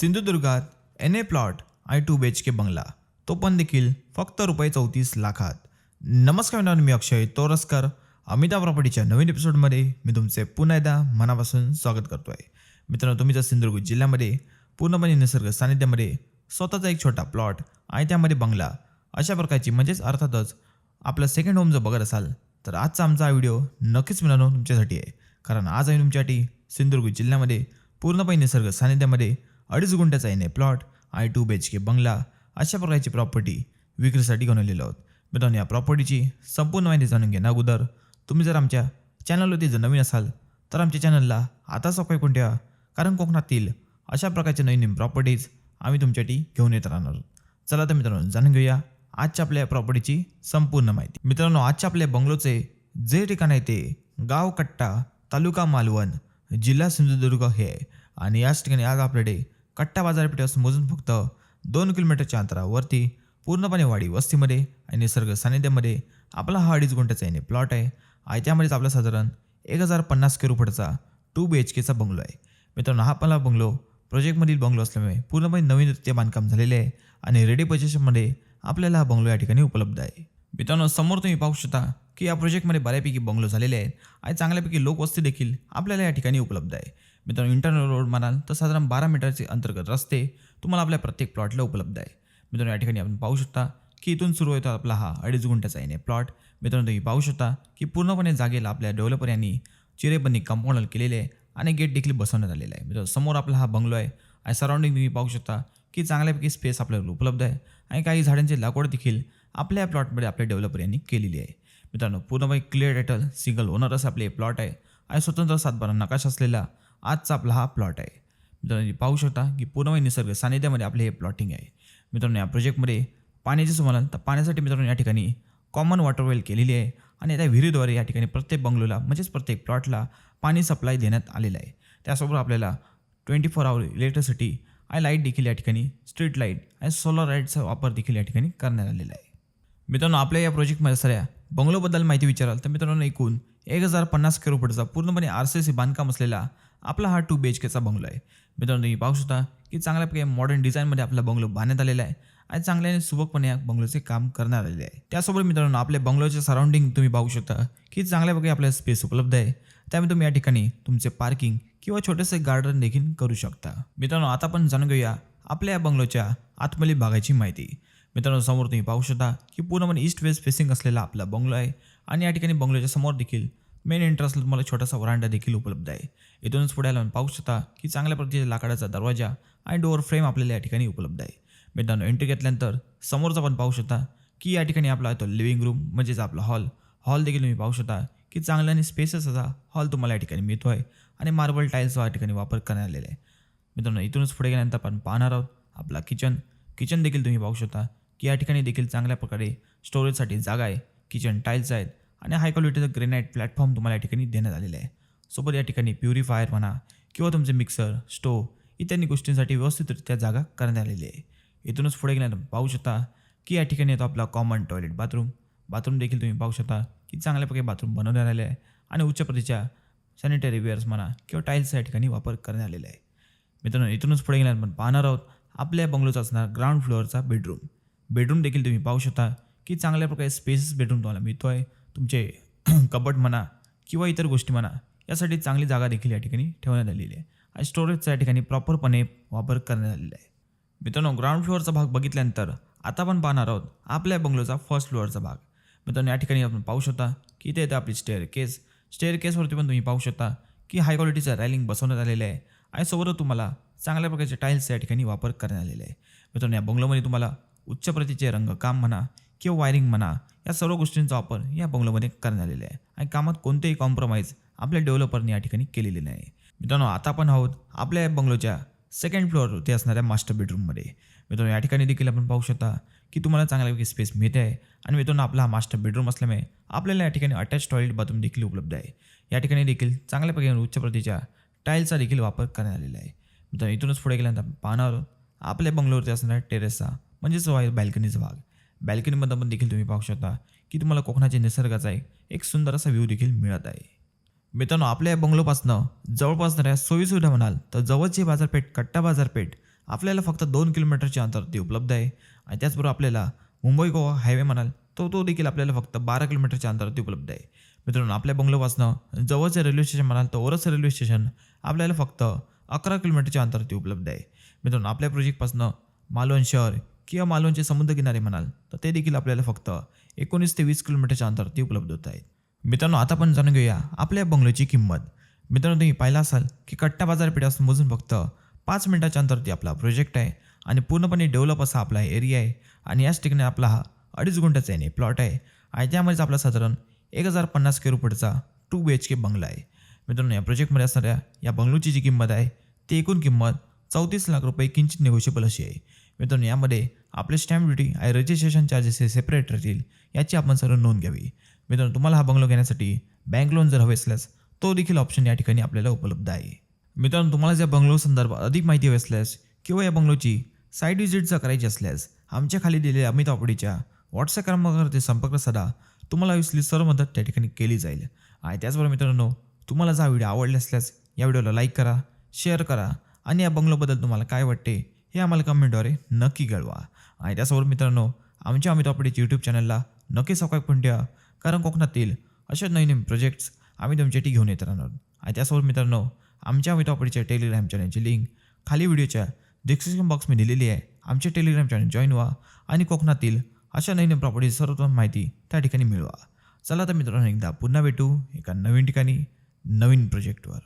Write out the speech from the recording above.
सिंधुदुर्गात N A plot आय two B H K बंगला. तो पण देखील फक्त रुपये चौतीस लाखात. नमस्कार मित्रांनो मी अक्षय तोरसकर. अमिता प्रॉपर्टीच्या नवीन एपिसोडमध्ये मी तुमचे पुन्हा एकदा मनापासून स्वागत करतो आहे मित्रांनो तुम्ही जर सिंधुदुर्ग जिल्ह्यामध्ये पूर्णपणे निसर्ग सानिध्यामध्ये स्वतःचा एक छोटा प्लॉट आणि त्यामध्ये बंगला अशा प्रकारची म्हणजेच अर्थातच आपलं सेकंड होम जर बघत असाल तर आजचा आमचा हा व्हिडिओ नक्कीच मिळालो तुमच्यासाठी आहे. कारण आज आम्ही तुमच्यासाठी सिंधुदुर्ग जिल्ह्यामध्ये पूर्णपणे निसर्ग सानिध्यामध्ये अडीच गुंठ्याचा येणे प्लॉट आय टू बी एच के बंगला अशा प्रकारची प्रॉपर्टी विक्रीसाठी घेऊन आलेलो आहोत. मित्रांनो या प्रॉपर्टीची संपूर्ण माहिती जाणून घेण्या अगोदर तुम्ही जर आमच्या चॅनलवरती जर नवीन असाल तर आमच्या चॅनलला आता सबस्क्राईब करून ठेवा कारण कोकणातील अशा प्रकारच्या नवीन नवीन प्रॉपर्टीज आम्ही तुमच्यासाठी घेऊन येत राहणार चला तर मित्रांनो जाणून घेऊया आजच्या आपल्या प्रॉपर्टीची संपूर्ण माहिती. मित्रांनो आजच्या आपल्या बंगलोचे जे ठिकाण आहे ते गाव कट्टा तालुका मालवण जिल्हा सिंधुदुर्ग हे आहे. आणि याच ठिकाणी आज आपल्याकडे कट्टा बाजारपेठेपासून मोजून फक्त दोन किलोमीटरच्या अंतरावरती पूर्णपणे वाडी वस्तीमध्ये आणि निसर्ग सानिध्यामध्ये आपला हा अडीच गुंठ्याचा येणे प्लॉट आहे. आणि त्यामध्येच आपला साधारण एक हजार पन्नास स्क्वेअर फुटाचा टू बी एच केचा बंगलो आहे. मित्रांनो हा आपला बंगलो प्रोजेक्टमधील बंगलो असल्यामुळे पूर्णपणे नवीन ते बांधकाम झालेले आहे आणि रेडी पोझिशनमध्ये आपल्याला हा बंगलो या ठिकाणी उपलब्ध आहे. मित्रांनो समोर तुम्ही पाहू शकता की या प्रोजेक्टमध्ये बऱ्यापैकी बंगलो झालेले आहेत आणि चांगल्यापैकी लोकवस्ती देखील आपल्याला या ठिकाणी उपलब्ध आहे. मित्रांनो इंटरनल रोड म्हणाल तर साधारण बारा मीटरचे अंतर्गत रस्ते तुम्हाला आपल्या प्रत्येक प्लॉटला उपलब्ध आहे. मित्रांनो या ठिकाणी आपण पाहू शकता की इथून सुरू होतो आपला हा अडीच गुंठ्याचा येणे प्लॉट मित्रांनो तुम्ही पाहू शकता की पूर्णपणे जागेला आपल्या डेव्हलपर यांनी चिरेबंदी कंपाऊंडल केलेले आहे आणि गेट देखील बसवण्यात आलेला आहे. मित्रांनो समोर आपला हा बंगलो आहे. आणि सराउंडिंग तुम्ही पाहू शकता की चांगल्यापैकी स्पेस आपल्याला उपलब्ध आहे आणि काही झाडांची लागवड देखील आपल्या प्लॉटमध्ये आपल्या डेव्हलपर यांनी केलेली आहे. मित्रांनो पूर्णपणे क्लिअर टायटल सिंगल ओनरच असं आपले प्लॉट आहे. आणि स्वतंत्र सातबारा नकाश असलेला आजचा आपला हा प्लॉट आहे. मित्रांनो पाहू शकता की पूर्णमय निसर्ग सानिध्यामध्ये आपले हे प्लॉटिंग आहे. मित्रांनो या प्रोजेक्टमध्ये पाण्याची जर तर पाण्यासाठी मित्रांनो या ठिकाणी कॉमन वॉटरवेल केलेली आहे आणि त्या विहिरीद्वारे या ठिकाणी प्रत्येक बंगलोला म्हणजेच प्रत्येक प्लॉटला पाणी सप्लाय देण्यात आलेलं आहे. त्यासोबत आपल्याला ट्वेंटी फोर आवर इलेक्ट्रिसिटी आणि लाइट देखील या ठिकाणी स्ट्रीट लाइट आणि सोलर लाईटचा वापर देखील या ठिकाणी करण्यात आलेला आहे. मित्रांनो आपल्या या प्रोजेक्टमध्ये सगळ्या बंगलोबद्दल माहिती विचाराल तर मित्रांनो एकूण एक हजार पन्नास स्क्वेअर फुटचा पूर्णपणे आर सी सी बांधकाम असलेला आपला हा टू बी एच केचा बंगलो आहे. मित्रांनो तुम्ही पाहू शकता की चांगल्यापैकी मॉडर्न डिझाईनमध्ये आपला बंगलो बांधण्यात आलेला आहे आणि चांगल्याने सुबकपणे या बंगलोचे काम करण्यात आलेले आहे. त्यासोबत मित्रांनो आपल्या बंगलोचे सराउंडिंग तुम्ही पाहू शकता की चांगल्यापैकी आपल्याला स्पेस उपलब्ध आहे. त्यामुळे तुम्ही या ठिकाणी तुमचे पार्किंग किंवा छोटेसे गार्डन देखील करू शकता. मित्रांनो आता आपण जाणून घेऊया आपल्या या बंगलोच्या आतमली भागाची माहिती. मित्रांनो समोर तुम्ही पाहू शकता की पूर्णपणे ईस्ट वेस्ट फेसिंग असलेला आपला बंगलो आहे आणि या ठिकाणी बंगलोच्या समोर देखील मेन एंट्रन्सला तुम्हाला छोटासा वरांडा देखील उपलब्ध आहे. इथूनच पुढे आल्यावर पाहू शकता की चांगल्या प्रतीच्या लाकडाचा दरवाजा आणि डोअर फ्रेम आपल्याला या ठिकाणी उपलब्ध आहे. मित्रांनो एंट्री घेतल्यानंतर समोरचा पण पाहू शकता की या ठिकाणी आपला तो लिव्हिंग रूम म्हणजेच आपला हॉल हॉल देखील तुम्ही पाहू शकता की चांगला आणि स्पेसस असा हॉल तुम्हाला या ठिकाणी मिळतो आहे आणि मार्बल टाईल्सचा या ठिकाणी वापर करण्यात आलेला आहे. मित्रांनो इथूनच पुढे गेल्यानंतर आपण पाहणार आहोत आपला किचन किचन देखील तुम्ही पाहू शकता की या ठिकाणी देखील चांगल्या प्रकारे स्टोरेजसाठी जागा आहे. किचन टाईल्स आहेत. आणि हाय क्वालिटीचं ग्रेनाईट प्लॅटफॉर्म तुम्हाला या ठिकाणी देण्यात आलेलं आहे. सोबत या ठिकाणी प्युरिफायर म्हणा किंवा तुमचे मिक्सर स्टोव इत्यादी गोष्टींसाठी व्यवस्थितरित्या जागा करण्यात आलेली आहे. इथूनच पुढे गेल्यानंतर पाहू शकता की या ठिकाणी येतो आपला कॉमन टॉयलेट बाथरूम बाथरूम देखील तुम्ही पाहू शकता की चांगल्यापैकी बाथरूम बनवण्यात आले आहे आणि उच्च प्रतीच्या सॅनिटरी वेअर्स म्हणा किंवा टाईल्स या ठिकाणी वापर करण्यात आलेला आहे. मित्रांनो इथूनच पुढे गेल्यानंतर आपण पाहणार आहोत आपल्या बंगलोचा असणार ग्राउंड फ्लोअरचा बेडरूम बेडरूम देखील तुम्ही पाहू शकता की चांगल्या प्रकारे स्पेसेस बेडरूम तुम्हाला मिळतो आहे तुमचे कबट म्हणा किंवा इतर गोष्टी म्हणा यासाठी चांगली जागा देखील या ठिकाणी ठेवण्यात आलेली आहे. आणि स्टोरेजचा या ठिकाणी प्रॉपरपणे वापर करण्यात आलेला आहे. मित्रांनो ग्राउंड फ्लोअरचा भाग बघितल्यानंतर आता आपण पाहणार आहोत आपल्या बंगलोचा फर्स्ट फ्लोअरचा भाग. मित्रांनो या ठिकाणी आपण पाहू शकता की इथे येतं आपली स्टेअर केस स्टेअर केसवरती पण तुम्ही पाहू शकता की हाय क्वालिटीचं रॅलिंग बसवण्यात आलेलं आहे. आणि सोबतच तुम्हाला चांगल्या प्रकारचे टाईल्स या ठिकाणी वापर करण्यात आलेले आहे. मित्रांनो या बंगलोमध्ये तुम्हाला उच्च प्रतीचे रंगकाम म्हणा किंवा वायरिंग म्हणा या सर्व गोष्टींचा वापर या बंगलोमध्ये करण्यात आलेला आहे. आणि कामात कोणतेही कॉम्प्रोमाइज आपल्या डेव्हलपरने या ठिकाणी केलेले नाही. मित्रांनो आता आपण आहोत आपल्या या बंगलोच्या सेकंड फ्लोअरवरती असणाऱ्या मास्टर बेडरूममध्ये मित्रांनो या ठिकाणी देखील आपण पाहू शकता की तुम्हाला चांगल्यापैकी स्पेस मिळते आहे. आणि मित्रांनो आपला हा मास्टर बेडरूम असल्यामुळे आपल्याला या ठिकाणी अटॅच टॉयलेट बाथरूम देखील उपलब्ध आहे. या ठिकाणी देखील चांगल्यापैकी उच्च प्रतीच्या टाईल्सचा देखील वापर करण्यात आलेला आहे. मित्रांनो इथूनच पुढे गेल्यानंतर पाहणार आपल्या बंगलोरवरती असणाऱ्या टेरेसचा म्हणजेच आहे बॅल्कनीचा भाग. बॅल्कनीमध्ये पण देखील तुम्ही पाहू शकता की तुम्हाला कोकणाच्या निसर्गाचा एक एक सुंदर असा व्ह्यू देखील मिळत आहे. मित्रांनो आपल्या या बंगलोपासनं जवळपासणाऱ्या सोयीसुविधा म्हणाल तर जवळची बाजारपेठ कट्टा बाजारपेठ आपल्याला फक्त दोन किलोमीटरच्या अंतरावरती उपलब्ध आहे. आणि त्याचबरोबर आपल्याला मुंबई गोवा हायवे म्हणाल तो तो देखील आपल्याला फक्त बारा किलोमीटरच्या अंतरावरती उपलब्ध आहे. मित्रांनो आपल्या बंगलोपासनं जवळचे रेल्वे स्टेशन म्हणाल तर ओरस रेल्वे स्टेशन आपल्याला फक्त अकरा किलोमीटरच्या अंतरावरती उपलब्ध आहे. मित्रांनो आपल्या प्रोजेक्टपासनं मालवण शहर किंवा मालवणचे समुद्रकिनारे म्हणाल तर ते देखील आपल्याला फक्त एकोणीस ते वीस किलोमीटरच्या अंतरावरती उपलब्ध होत आहेत. मित्रांनो आता आपण जाणून घेऊया आपल्या बंगलोची किंमत. मित्रांनो तुम्ही पाहिला असाल की कट्टा बाजारपेठापासून मोजून फक्त पाच मिनिटाच्या अंतरावरती आपला प्रोजेक्ट आहे आणि पूर्णपणे डेव्हलप असा आपला एरिया आहे आणि याच ठिकाणी आपला हा अडीच गुंठाचा आहे प्लॉट आहे आणि त्यामध्येच आपला साधारण एक हजार पन्नास स्क्वेअर फुटचा टू बी एच के बंगला आहे. मित्रांनो या प्रोजेक्टमध्ये असणाऱ्या या बंगलोची जी किंमत आहे ती एकूण किंमत चौतीस लाख रुपये किंचित निगोशिएबल अशी आहे. मित्रांनो यामध्ये आपले स्टॅम्प ड्युटी आणि रजिस्ट्रेशन चार्जेस हे सेपरेट राहतील याची आपण सर्व नोंद घ्यावी. मित्रांनो तुम्हाला हा बंगलो घेण्यासाठी बँक लोन जर हवे असल्यास तो देखील ऑप्शन या ठिकाणी आपल्याला उपलब्ध आहे. मित्रांनो तुम्हाला या बंगलो संदर्भात अधिक माहिती हवी असल्यास किंवा या बंगलोची साईट व्हिजिट जर करायची असल्यास आमच्या खाली दिलेल्या अमित ऑपडीच्या व्हॉट्सअप क्रमांकावरती संपर्क साधा. तुम्हाला इसली सर्व मदत त्या ठिकाणी केली जाईल. आणि त्याचबरोबर मित्रांनो तुम्हाला जर हा व्हिडिओ आवडला असल्यास या व्हिडिओला लाईक करा शेअर करा आणि या बंगलोबद्दल तुम्हाला काय वाटते हे आम्हाला कमेंटद्वारे नक्की कळवा. आणि त्यासोबत मित्रांनो आमच्या अमित ऑपडीच्या यूट्यूब चॅनलला नक्की सबस्क्राईब करून ठेवा कारण कोकणातील अशा नवीन नवीन प्रोजेक्ट्स आम्ही तुमच्यासाठी घेऊन येत राहणार. आणि त्यासोबत मित्रांनो आमच्या अमित ऑपडीच्या टेलिग्राम चॅनलची लिंक खाली व्हिडिओच्या डिस्क्रिप्शन बॉक्समध्ये दिलेली आहे. आमचे टेलिग्राम चॅनल जॉईन व्हा आणि कोकणातील अशा नवीन नवीन प्रॉपर्टी सर्वोत्तम माहिती त्या ठिकाणी मिळवा. चला तर मित्रांनो एकदा पुन्हा भेटू एका नवीन ठिकाणी नवीन प्रोजेक्टवर